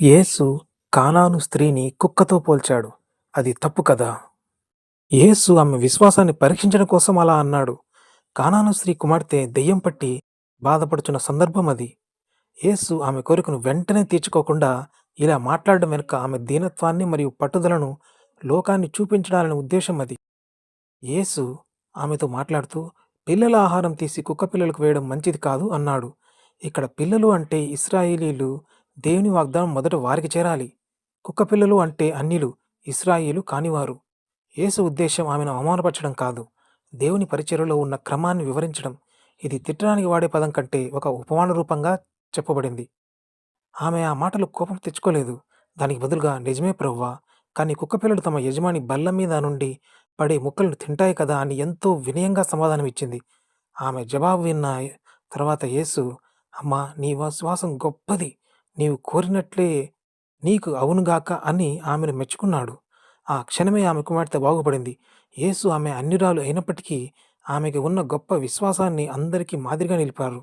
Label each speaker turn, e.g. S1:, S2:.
S1: యేసు కానాను స్త్రీని కుక్కతో పోల్చాడు. అది తప్పు కదా! యేసు ఆమె విశ్వాసాన్ని పరీక్షించడం కోసం అలా అన్నాడు. కానాను స్త్రీ కుమార్తె దెయ్యం పట్టి బాధపడుచున్న సందర్భం అది. యేసు ఆమె కోరికను వెంటనే తీర్చుకోకుండా ఇలా మాట్లాడడం వెనుక ఆమె దీనత్వాన్ని మరియు పట్టుదలను లోకాన్ని చూపించడాలనే ఉద్దేశం అది. యేసు ఆమెతో మాట్లాడుతూ పిల్లల ఆహారం తీసి కుక్క పిల్లలకు వేయడం మంచిది కాదు అన్నాడు. ఇక్కడ పిల్లలు అంటే ఇస్రాయేలీలు దేవుని వాగ్దానం మొదట వారికి చేరాలి. కుక్కపిల్లలు అంటే అన్యులు ఇస్రాయిలు కానివారు. యేసు ఉద్దేశం ఆమెను అవమానపరచడం కాదు. దేవుని పరిచర్యలో ఉన్న క్రమాన్ని వివరించడం. ఇది తిట్టడానికి వాడే పదం కంటే ఒక ఉపమాన రూపంగా చెప్పబడింది. ఆమె ఆ మాటలు కోపం తెచ్చుకోలేదు. దానికి బదులుగా నిజమే ప్రవ్వా కానీ కుక్కపిల్లలు తమ యజమాని బల్ల మీద నుండి పడే ముక్కలను తింటాయి కదా అని ఎంతో వినయంగా సమాధానమిచ్చింది. ఆమె జవాబు విన్న తర్వాత యేసు అమ్మా నీ విశ్వాసం గొప్పది. నీవు కోరినట్లే నీకు అవునుగాక అని ఆమెను మెచ్చుకున్నాడు. ఆ క్షణమే ఆమె కుమార్తె బాగుపడింది. యేసు ఆమె అన్యురాలు అయినప్పటికీ ఆమెకి ఉన్న గొప్ప విశ్వాసాన్ని అందరికీ మాదిరిగా నిలిపారు.